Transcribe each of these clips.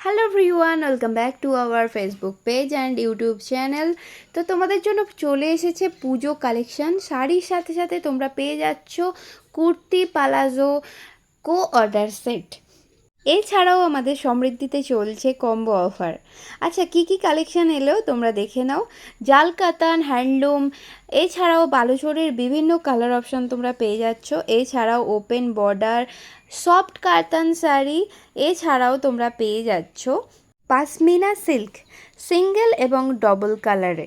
Hello everyone welcome back to our Facebook page and YouTube channel তো তোমাদের জন্য চলে এসেছে পুজো কালেকশন শাড়ির সাথে সাথে তোমরা পেয়ে যাচ্ছ kurti palazzo co order set এছাড়াও আমাদের সমৃদ্ধিতে চলছে কম্বো অফার আচ্ছা কি কি কালেকশন এলো তোমরা দেখে নাও। জাল, কাতান হ্যান্ডলুম এছাড়াও বালুচরের বিভিন্ন কালার অপশান তোমরা পেয়ে যাচ্ছ। এছাড়াও ওপেন বর্ডার সফট কাতান শাড়ি, এছাড়াও তোমরা পেয়ে যাচ্ছ পাসমিনা সিল্ক সিঙ্গেল এবং ডবল কালারে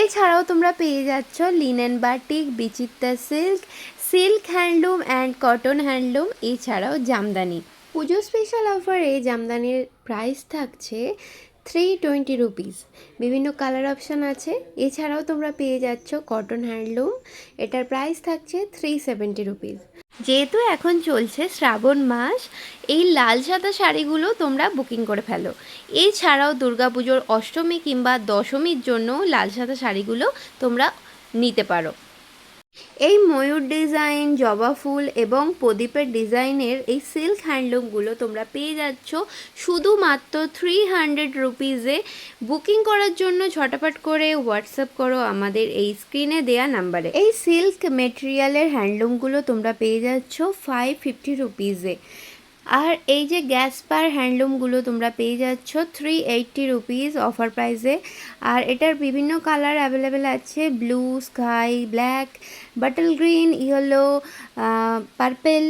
এছাড়াও তোমরা পেয়ে যাচ্ছ linen batik Bichitra silk silk handloom and cotton handloom এছাড়াও জামদানি। পুজো স্পেশাল অফারে জামদানির প্রাইস থাকছে থ্রি টোয়েন্টি রুপিস বিভিন্ন কালার অপশান আছে। এছাড়াও তোমরা পেয়ে যাচ্ছ কটন হ্যান্ডলুম এটার প্রাইস থাকছে থ্রি সেভেন্টি রুপিস যেহেতু এখন চলছে শ্রাবণ মাস, এই লাল সাদা শাড়িগুলো তোমরা বুকিং করে ফেলো। এছাড়াও দুর্গাপুজোর অষ্টমী কিংবা দশমীর জন্য লাল সাদা শাড়িগুলো তোমরা নিতে পারো। এই ময়ূর ডিজাইন, জবা ফুল এবং প্রদীপের ডিজাইনের এই সিল্ক হ্যান্ডলুমগুলো তোমরা পেয়ে যাচ্ছ। শুধুমাত্র থ্রি হান্ড্রেড রুপিজে বুকিং করার জন্য ঝটাপট করে হোয়াটসঅ্যাপ করো আমাদের এই স্ক্রিনে দেয়া নাম্বারে এই সিল্ক মেটেরিয়ালের হ্যান্ডলুমগুলো তোমরা পেয়ে যাচ্ছ ফাইভ ফিফটি রুপিজে আর এই যে গ্যাস পার হ্যান্ডলুমগুলো তোমরা পেয়ে যাচ্ছ থ্রি এইটটি রুপিস অফার প্রাইসে আর এটার বিভিন্ন কালার অ্যাভেলেবেল আছে blue sky black bottle green yellow purple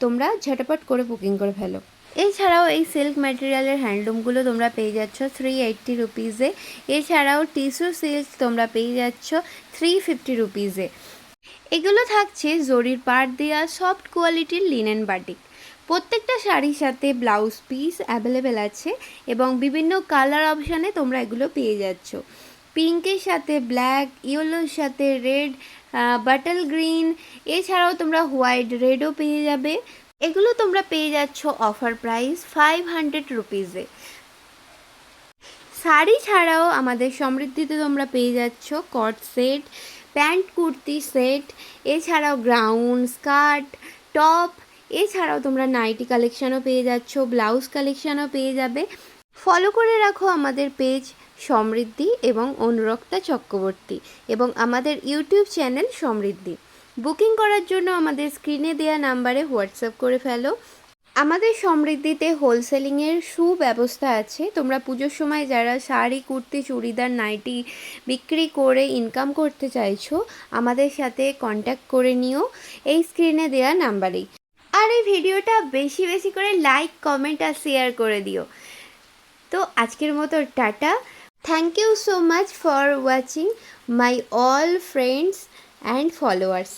তোমরা ঝটাপট করে বুকিং করে ফেলো। এছাড়াও এই সিল্ক ম্যাটেরিয়ালের হ্যান্ডলুমগুলো তোমরা পেয়ে যাচ্ছ থ্রি এইটটি রুপিসে এছাড়াও টিস্যু সিল্ক তোমরা পেয়ে যাচ্ছ থ্রি ফিফটি রুপিসে এগুলো থাকছে জরির পাট দেওয়া সফট কোয়ালিটির লিনেন বাটিক প্রত্যেকটা শাড়ির সাথে ব্লাউজ পিস অ্যাভেলেবেল আছে এবং বিভিন্ন কালার অপশানে তোমরা এগুলো পেয়ে যাচ্ছ। পিঙ্কের সাথে ব্ল্যাক, ইয়েলোর সাথে রেড বাটল গ্রিন, এছাড়াও তোমরা হোয়াইট, রেডও পেয়ে যাবে। এগুলো তোমরা পেয়ে যাচ্ছ অফার প্রাইস ফাইভ হান্ড্রেড রুপিসে। শাড়ি ছাড়াও আমাদের সমৃদ্ধিতে তোমরা পেয়ে যাচ্ছ কট সেট, প্যান্ট কুর্তি সেট, এছাড়াও গ্রাউন্ড স্কার্ট, টপ এছাড়াও তোমরা নাইটি কালেকশানও পেয়ে যাচ্ছ ব্লাউজ কালেকশানও পেয়ে যাবে। ফলো করে রাখো আমাদের পেজ সমৃদ্ধি এবং অনুরক্তা চক্রবর্তী এবং আমাদের ইউটিউব চ্যানেল সমৃদ্ধি। বুকিং করার জন্য আমাদের স্ক্রিনে দেওয়া নাম্বারে হোয়াটসঅ্যাপ করে ফেলো। আমাদের সমৃদ্ধিতে হোলসেলিংয়ের সুব্যবস্থা আছে। তোমরা পুজোর সময় যারা শাড়ি, কুর্তি, চুড়িদার নাইটি বিক্রি করে ইনকাম করতে চাইছো, আমাদের সাথে কন্ট্যাক্ট করে নিও। এই স্ক্রিনে দেওয়া নাম্বারেই আর এই ভিডিওটা বেশি বেশি করে লাইক কমেন্ট আর শেয়ার করে দিও। তো আজকের মতো tata. Thank you so much for watching my all friends and followers